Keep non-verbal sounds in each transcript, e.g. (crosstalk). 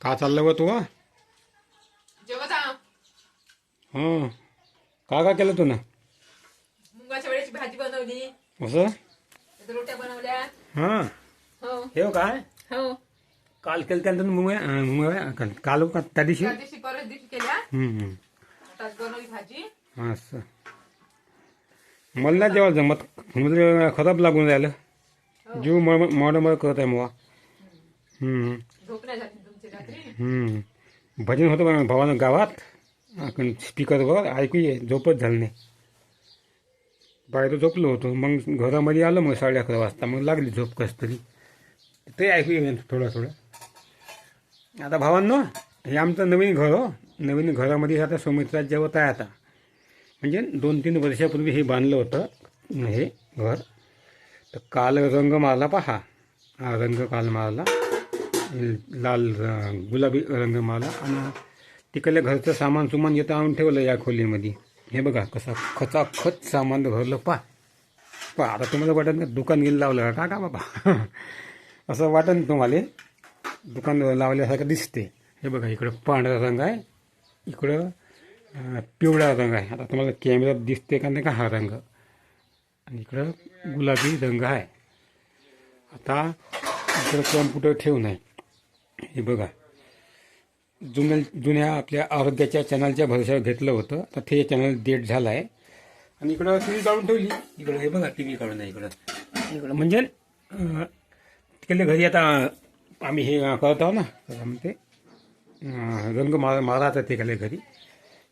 का चाललं व तू जेवत आ हां. का का केलं तू ना मुगाच्या वेळेची भाजी बनवली. असं? त्यात रोट्या बनवल्या हां. हो. हे काय? हो. काल केलं त्यानंतर मुंग मुंग काल का त्या दिवशी? त्या दिवशी परत दिवशी केल्या. हम्म, हम्म. आता बनवली भाजी. असं. मला नाही जेव्हा जमत. म्हणजे खराब लागून राहिलं. जीव मळ मळ मळ करत आहे हम्म, झोप नाही झाली. हम्म. भजन होतं बा- भावानं गावात आपण स्पीकरवर ऐकू ये झोपच झालं नाही. बाहेर झोपलो होतो मग घरामध्ये आलं मग साडे अकरा वाजता. मग लागली झोप कस तरी ते ऐकू ये थोडं थोडं. आता भावांनो हे आमचं नवीन घर हो. नवीन घरामध्ये आता सुमित्रा जेवत आहे आता. म्हणजे दोन तीन वर्षापूर्वी हे बांधलं होतं हे घर. तर काल रंग मारला पहा. हा रंग काल मारला लाल रंग गुलाबी रंग मला आणि तिकडल्या घरचं सामान सुमान येतं आणून ठेवलं या खोलीमध्ये. हे बघा कसा खचाखच सामान भरलं. पा पा आता तुम्हाला वाटत नाही दुकान गेलं लावलं. का का बाबा. (laughs) असं वाटत तुम्हाला. दुकान लावल्यासारखं दिसते. हे बघा इकडं पांढरा रंग आहे. इकडं पिवळा रंग आहे. आता तुम्हाला कॅमेऱ्यात दिसते का नाही का हा रंग? आणि इकडं गुलाबी रंग आहे. आता इकडं कॉम्प्युटर ठेवून आहे. हे बघा. जुन्या जुन्या आपल्या आरोग्याच्या चॅनलच्या भरोशावर घेतलं होतं. तर ते चॅनल डेट झालं आहे आणि इकडं टी व्ही काढून ठेवली. इकडं हे बघा टी व्ही काढून आहे इकडं. इकडं म्हणजे अं, तिकडल्या घरी आता आम्ही हे करत आहोत ना. म्हणते रंग मार मारायचा तिकडल्या घरी.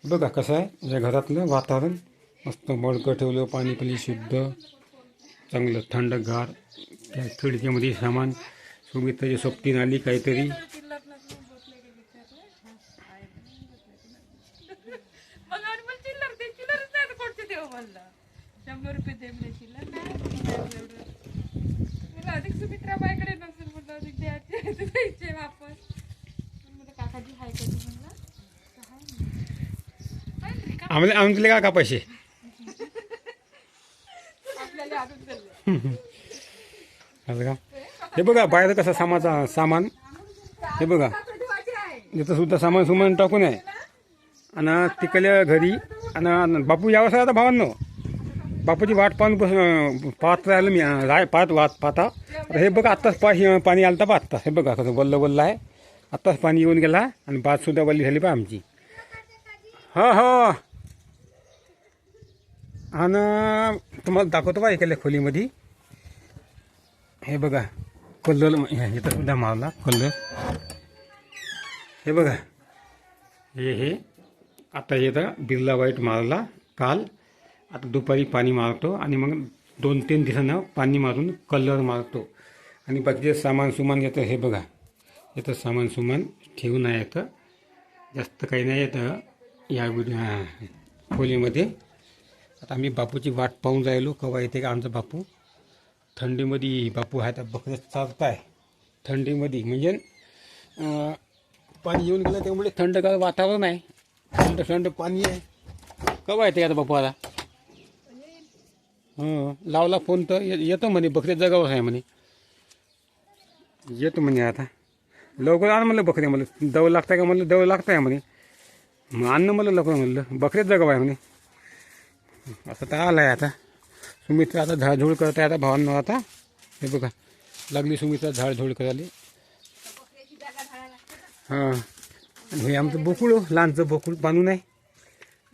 बघा कसं आहे. या घरातलं वातावरण मस्त मडकं ठेवलं पाणी पिली शुद्ध चांगलं थंडगार त्या खिडकीमध्ये सामान सुमित्राची सोबतीन आली काहीतरी? शंभर रुपये दे म्हणजे चिल्लर. नाही अधिक सुमित्रा बायकडे नसेल म्हटलं अधिक द्यायचे तर द्यायचे वापस. म्हणलं काकाजी हाय कधी म्हणलं? आम्हाला आमचे का का पैसे. आपल्याला अजून चाललं असं का? हे बघा बाहेर कसं सामाचा सामान. हे बघा. इथं सुद्धा सामान सुमान टाकून आहे. आणि तिकडल्या घरी आणि बापू यावं आता भावांनो. बापूची वाट पाहून बस- पाहत राहिलं मी राय पाहत वाट पाहता. हे बघा आत्ताच पा पाणी आलं तर आत्ताच हे बघा कसं वल्ल वल्ल आहे. आत्ताच पाणी येऊन गेला आणि भातसुद्धा वल्ली झाली पा आमची. हो हो. आणि तुम्हाला दाखवतो बा इकडल्या खोलीमध्ये. हे बघा. कलर इथं सुद्धा मारला कलर. हे बघा. हे हे. आता इथं बिर्ला वाईट मारला काल. आता दुपारी पाणी मारतो आणि मग दोन तीन दिवसांना पाणी मारून कलर मारतो. आणि बाकीचे सामान सुमान येतं हे बघा. इथं सामान सुमान ठेवून आहे येतं जास्त काही नाही येतं या व्हिडिओ खोलीमध्ये. आता आम्ही बापूची वाट पाहून राहिलो. केव्हा येते का आमचा बापू? थंडीमध्ये बापू आहे तर बकऱ्या चालताय थंडीमध्ये म्हणजे पाणी येऊन गेलं त्यामुळे थंडगार वातावरण आहे. थंड थंड पाणी आहे. कवा येते आता बापू आता? हं लावला फोन तर ये- येतो म्हणे बकऱ्या जगावर आहे म्हणे. येतो म्हणे आता. लवकर आण म्हणलं बकऱ्या म्हणलं दव लागताय का म्हणलं दव लागताय म्हणे. मग आणणं म्हणलं लवकर म्हणलं बकऱ्याच जगाव आहे म्हणे. असं तर आलं आहे आता. सुमित्रा आता झाडझूड करत आहे आता भावांना आता. हे बघा लागली सुमित्रा झाडझूड करायला. हां. आणि हे आमचं बोकुळ लहानचं बोकुळ बांधून आहे.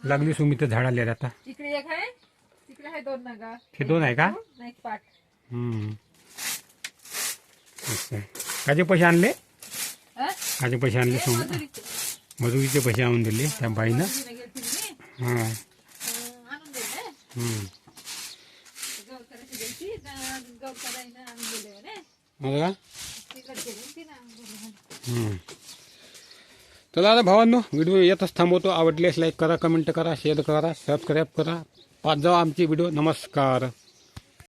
लागली सुमित्रा झाडाला आता. इकडे एक आहे. तिकडे आहे दोन नगा. हे दोन आहे का? नाही पाठ हम्म. असं आहे. काचे पैसे आणले? काचे पैसे आणले सोम मजुरीचे. पैसे आणून दिले त्या बाईनं. हां. अं, आणून दिले. हम्म. गवताराची गेलती तर गवताराईनं आणून दिले म्हणे मला का तिकडे गेली तिने आणून दिले म्हणे. हम्म. चला आता भावांनो व्हिडिओ येतच थांबवतो. आवडल्यास लाईक करा कमेंट करा शेअर करा सबस्क्राईब करा. पाच जावा आमची व्हिडिओ नमस्कार.